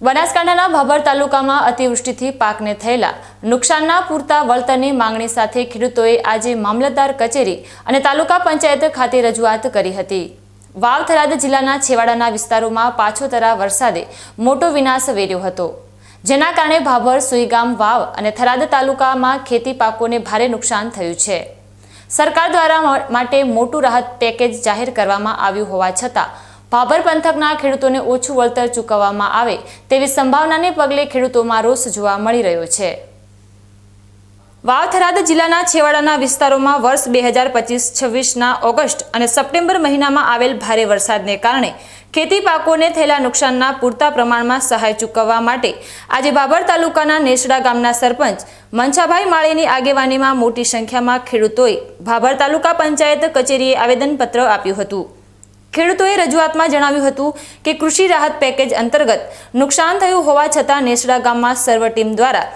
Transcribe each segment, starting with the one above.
બનાસકાંઠાના ભાભર તાલુકામાં અતિવૃષ્ટિથી પાકને થયેલા નુકસાનના પૂરતા વળતરની માંગણી સાથે ખેડૂતોએ આજે મામલતદાર કચેરી અને તાલુકા પંચાયત ખાતે રજૂઆત કરી હતી. વાવ થરાદ જિલ્લાના છેવાડાના વિસ્તારોમાં પાછોતરા વરસાદે મોટો વિનાશ વેર્યો હતો. જેના કારણે ભાભર, સુઈગામ, વાવ અને થરાદ તાલુકામાં ખેતી પાકોને ભારે નુકસાન થયું છે. સરકાર દ્વારા માટે મોટું રાહત પેકેજ જાહેર કરવામાં આવ્યું હોવા છતાં ભાભર પંથકના ખેડૂતોને ઓછું વળતર ચૂકવવામાં આવે તેવી સંભાવનાને પગલે ખેડૂતોમાં રોષ જોવા મળી રહ્યો છે. વાવથરાદ જિલ્લાના છેવાડાના વિસ્તારોમાં વર્ષ બે હજાર પચીસ છવ્વીસના ઓગસ્ટ અને સપ્ટેમ્બર મહિનામાં આવેલ ભારે વરસાદને કારણે ખેતી પાકોને થયેલા નુકસાનના પૂરતા પ્રમાણમાં સહાય ચૂકવવા માટે આજે બાબર તાલુકાના નેસડા ગામના સરપંચ મનસાભાઈ માળીની આગેવાનીમાં મોટી સંખ્યામાં ખેડૂતોએ ભાભર તાલુકા પંચાયત કચેરીએ આવેદનપત્ર આપ્યું હતું. ખેડૂતોએ રજૂઆતમાં જણાવ્યું હતું કે કૃષિ રાહત પેકેજ અંતર્ગત નુકસાન થયું હોવા છતાં નેસડા ગામમાં સર્વ ટીમ દ્વારા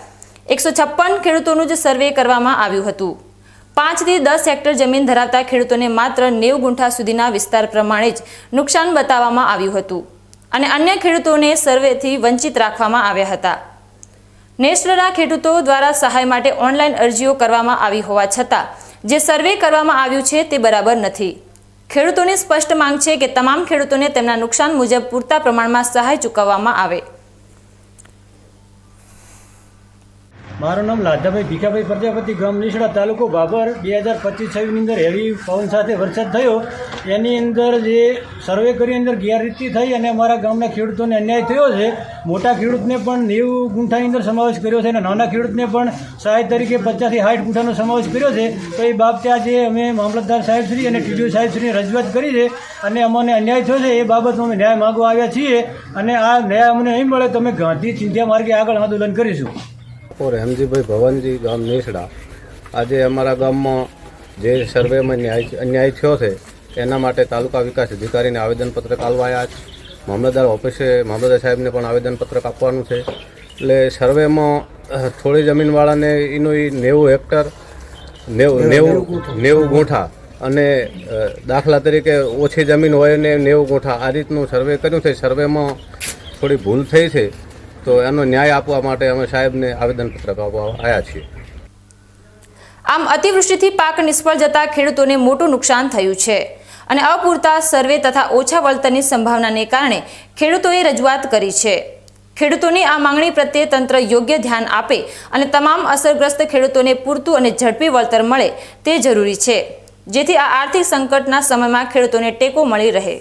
એકસો છપ્પન ખેડૂતોનું જ સર્વે કરવામાં આવ્યું હતું. પાંચથી દસ હેક્ટર જમીન ધરાવતા ખેડૂતોને માત્ર નેવ ગુંઠા સુધીના વિસ્તાર પ્રમાણે જ નુકસાન બતાવવામાં આવ્યું હતું અને અન્ય ખેડૂતોને સર્વેથી વંચિત રાખવામાં આવ્યા હતા. નેસડાના ખેડૂતો દ્વારા સહાય માટે ઓનલાઈન અરજીઓ કરવામાં આવી હોવા છતાં જે સર્વે કરવામાં આવ્યું છે તે બરાબર નથી. ખેડૂતોની સ્પષ્ટ માંગ છે કે તમામ ખેડૂતોને તેમના નુકસાન મુજબ પૂરતા પ્રમાણમાં સહાય ચૂકવવામાં આવે. મારું નામ લાધાભાઈ ભીખાભાઈ પ્રજાપતિ, ગામ નીસડા, તાલુકો બાબર. બે હજાર પચીસ છવ્વીસની અંદર હેવી પવન સાથે વરસાદ થયો. એની અંદર જે સર્વે કરી અંદર ગેરરીતિ થઈ અને અમારા ગામના ખેડૂતોને અન્યાય થયો છે. મોટા ખેડૂતને પણ નેવું ગુંઠાની અંદર સમાવેશ કર્યો છે અને નાના ખેડૂતને પણ સહાય તરીકે પચાસથી સાઠ ગુંઠાનો સમાવેશ કર્યો છે. તો એ બાબતે આજે અમે મામલતદાર સાહેબશ્રી અને ટીડીઓ સાહેબશ્રીને રજૂઆત કરી છે અને અમને અન્યાય થયો છે. એ બાબતમાં અમે ન્યાય માગવા આવ્યા છીએ અને આ ન્યાય અમને નહીં મળે તો અમે ગાંધી ચિંધ્યા માર્ગે આગળ આંદોલન કરીશું. ઓર હેમજીભાઈ ભવનજી ગામ નેસડા. આજે અમારા ગામમાં જે સર્વેમાં ન્યાય અન્યાય થયો છે એના માટે તાલુકા વિકાસ અધિકારીને આવેદનપત્રક આલવાયા છે. મામલતદાર ઓફિસે મામલતદાર સાહેબને પણ આવેદનપત્રક આપવાનું છે. એટલે સર્વેમાં થોડી જમીનવાળાને એનું એ નેવું હેક્ટર નેવું નેવું નેવું ગૂંઠા. અને દાખલા તરીકે ઓછી જમીન હોય ને નેવું ગૂંઠા. આ રીતનું સર્વે કર્યું છે. સર્વેમાં થોડી ભૂલ થઈ છે. તો એનો ન્યાય આપવા માટે અમે સાહેબને આવેદનપત્રક આપવા આવ્યા છીએ. આમ અતિવૃષ્ટિથી પાક નિષ્ફળ જતા ખેડૂતોને મોટું નુકસાન થયું છે અને અપૂરતા સર્વે તથા ઓછા વળતરની સંભાવનાને કારણે ખેડૂતોએ રજૂઆત કરી છે. ખેડૂતોની આ માંગણી પ્રત્યે તંત્ર યોગ્ય ધ્યાન આપે અને તમામ અસરગ્રસ્ત ખેડૂતોને પૂરતું અને ઝડપી વળતર મળે તે જરૂરી છે. જેથી આ આર્થિક સંકટના સમયમાં ખેડૂતોને ટેકો મળી રહે.